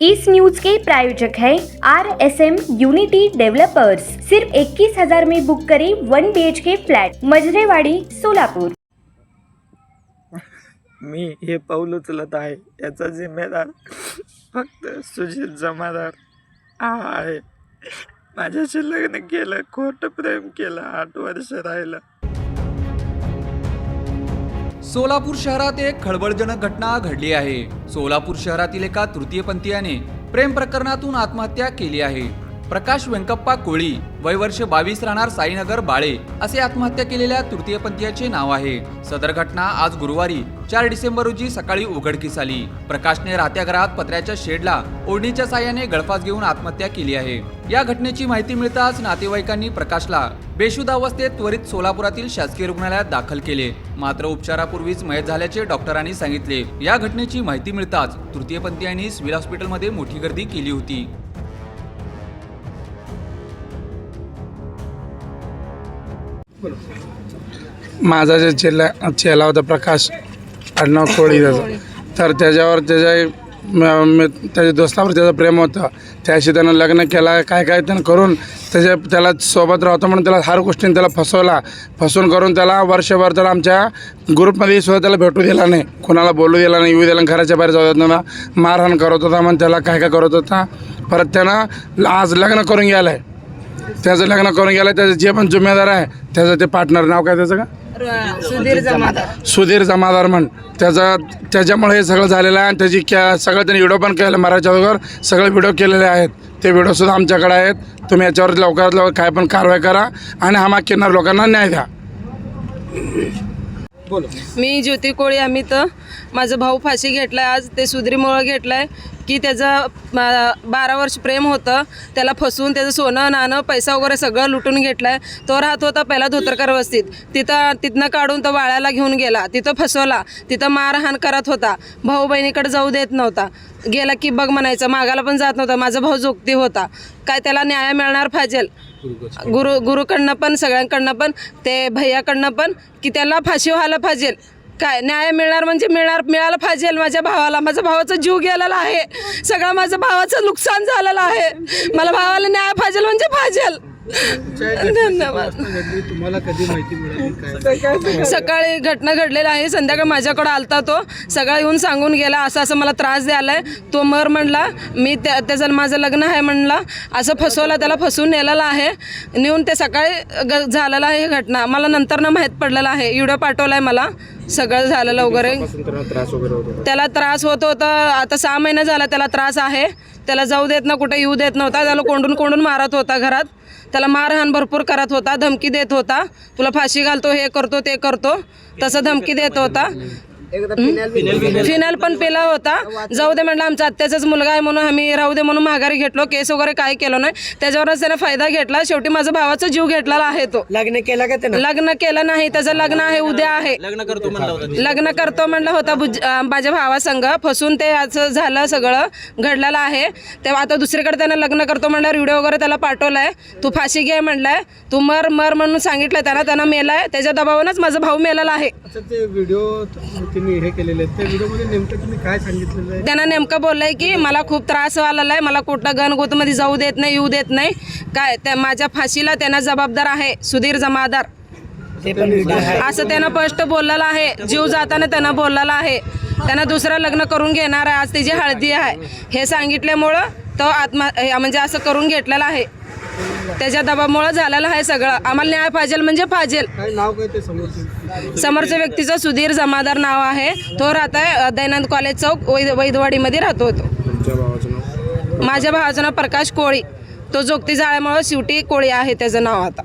इस news के प्रायोजक है R S M unity developers सिर्फ इक्कीस हजार में बुक करें one B H K flat Majrewadi Solapur. मी हे पाऊल उचलत आहे याचा जिम्मेदार फक्त सुजित जमादार हा आहे. माझ्याशी लग्न केलं खोटं प्रेम केलं आठ वर्ष राहिलं. सोलापूर शहरात एक खळबळजनक घटना घडली आहे. सोलापूर शहरातील एका तृतीयपंथीयाने प्रेम प्रकरणातून आत्महत्या केली आहे. प्रकाश व्यंकप्पा कोळी वय वर्ष बावीस राहणार साईनगर बाळे असे आत्महत्या केलेल्या तृतीयपंथीयाचे नाव आहे. सदर घटना आज गुरुवारी चार डिसेंबर रोजी सकाळी उघडकीस आली. प्रकाशने राहत्या घरात पत्र्याच्या शेडला ओढणीच्या साह्याने गळफास घेऊन आत्महत्या केली आहे. या घटनेची माहिती मिळताच नातेवाईकांनी प्रकाशला बेशुद्ध अवस्थेत त्वरित सोलापुरातील शासकीय रुग्णालयात दाखल केले. मात्र उपचारापूर्वीच मयत झाल्याचे डॉक्टरांनी सांगितले. या घटनेची माहिती मिळताच तृतीयपंथीयांनी सिव्हिल हॉस्पिटलमध्ये मोठी गर्दी केली होती. माझा जे चेला चेला होता प्रकाश आडनाव कोळी त्याचं. तर त्याच्यावर त्याच्या म- त्याच्या दोस्तावर त्याचं प्रेम होतं. त्याशी त्यानं लग्न केलं काय काय त्यानं करून त्याच्या त्याला सोबत राहतो म्हणून त्याला हर गोष्टीने त्याला फसवला. फसवून करून त्याला वर्षभर त्याला आमच्या ग्रुपमध्ये सुद्धा त्याला भेटू दिला नाही. कोणाला बोलू दिला नाही. येऊ दिला घराच्या बाहेर जाऊ देत मारहाण करत होता मग त्याला काय काय करत होता. परत त्यानं आज लग्न करून गेलं आहे त्याचं लग्न करून गेलं त्याचे जे पण जिम्मेदार आहे त्याचं ते पार्टनर नाव काय त्याचं का? सुधीर जमादार. सुधीर जमादार म्हण. त्याचा त्याच्यामुळे हे सगळं झालेलं आहे आणि त्याची क्या सगळं त्यांनी व्हिडिओ पण केलं मराठीच्या अगोदर सगळे व्हिडिओ केलेले आहेत. ते व्हिडिओसुद्धा आमच्याकडे आहेत. तुम्ही याच्यावर लवकरात लवकर काय पण कारवाई करा आणि हा मागणार लोकांना न्याय द्या. मी ज्योती कोळी अमित. माझा भाऊ फाशी घेतलाय आज. ते सुधीरमुळं घेतलाय. की त्याचं बारा वर्ष प्रेम होतं त्याला फसवून त्याचं सोनं नाणं पैसा वगैरे सगळं लुटून घेतलाय. तो राहत होता पहिला धोतरकर वस्तीत. तिथं तिथनं काढून तो वाळ्याला घेऊन गेला. तिथं फसवला. तिथं मारहाण करत होता. भाऊ बहिणीकडे जाऊ देत नव्हता. गेला की बघ म्हणायचं मागाला पण जात नव्हता. माझा भाऊ जोगती होता. काय त्याला न्याय मिळणार पाहिजेल गुरु गुरुकडनं पण सगळ्यांकडनं पण ते भैयाकडनं पण की त्याला फाशी व्हायला पाहिजे काय न्याय मिळणार म्हणजे मिळणार मिळालं पाहिजे माझ्या भावाला. माझ्या भावाचा जीव गेलेला आहे. सगळं माझं भावाचं नुकसान झालेलं आहे. मला भावाला न्याय पाहिजे म्हणजे पाहिजे. धन्यवाद. सकाळी घटना घडलेला आहे. संध्याकाळी माझ्याकडे आलता तो. सगळं येऊन सांगून गेला असं असं मला त्रास द्यायलाय. तो मर म्हणला मी त्या त्याचं माझं लग्न आहे म्हणला. असं फसवला त्याला फसवून नेलेलं आहे. नेऊन ते सकाळी ग झालेलं आहे ही घटना. मला नंतर ना माहीत पडलेलं आहे. व्हिडिओ पाठवलाय मला. सगळं झालेलं वगैरे. त्याला त्रास होत होता. आता सहा महिने झाला त्याला त्रास आहे. त्याला जाऊ देत ना कुठे येऊ देत नव्हता. त्याला कोंडून कोंडून मारत होता घरात. त्याला मारहाण भरपूर करत होता धमकी देत होता. तुला फाशी घालतो हे करतो ते करतो. तसं धमकी देत होता. फिनाल पण पिला होता. जाऊ दे म्हटलं आमचा आत्याचाच मुलगा आहे म्हणून आम्ही राहू दे म्हणून माघारी घेतलो. केस वगैरे काय केलं नाही. त्याच्यावरच त्याने फायदा घेतला. शेवटी माझा भावाचा जीव घेतलेला आहे तो. लग्न केलं का त्यानं? लग्न केलं नाही. त्याचं लग्न आहे उद्या आहे. लग्न करतो म्हणला होता लग्न करतो म्हणलं होता माझ्या भावासंग. फसून ते असं झालं सगळं घडलेलं आहे. तेव्हा आता दुसरीकडे त्यानं लग्न करतो म्हणल्यावर व्हिडिओ वगैरे त्याला पाठवलाय. तू फाशी घे म्हणलाय. तू मर मर म्हणून सांगितलं त्याला त्यानं मेलाय. त्याच्या दबावानंच माझा भाऊ मेलेला आहे. अच्छा ते व्हिडिओ तुम्ही हे केलेले आहेत. त्या व्हिडिओमध्ये नेमकं तुम्ही काय सांगितलेलं आहे? त्यानं नेमकं बोललंय की मला खूप त्रास व्हायला आहे मला कुठं गणगोतमध्ये जाऊ देत नाही येऊ देत नाही. काय त्या माझ्या फाशीला त्यांना जबाबदार आहे सुधीर जमादार. असं त्यानं स्पष्ट बोललेलं आहे. जीव जाताना त्यानं बोललेलं आहे. त्यानं दुसरं लग्न करून घेणार आहे आज त्याची हळदी आहे. हे सांगितल्यामुळं तो आत्मा म्हणजे असं करून घेतलेलं आहे. त्याच्या दबामुळं झालेलं आहे सगळं. आम्हाला न्याय पाहिजे म्हणजे पाहिजे. समोरच्या व्यक्तीचं सुधीर जमादार नाव आहे. तो राहत आहे दयानंद कॉलेज चौक वैद वैदवाडीमध्ये राहतो तो. माझ्या भावाचं नाव प्रकाश कोळी. तो जोगती जाळ्यामुळं शिवटी कोळी आहे त्याचं नाव आता.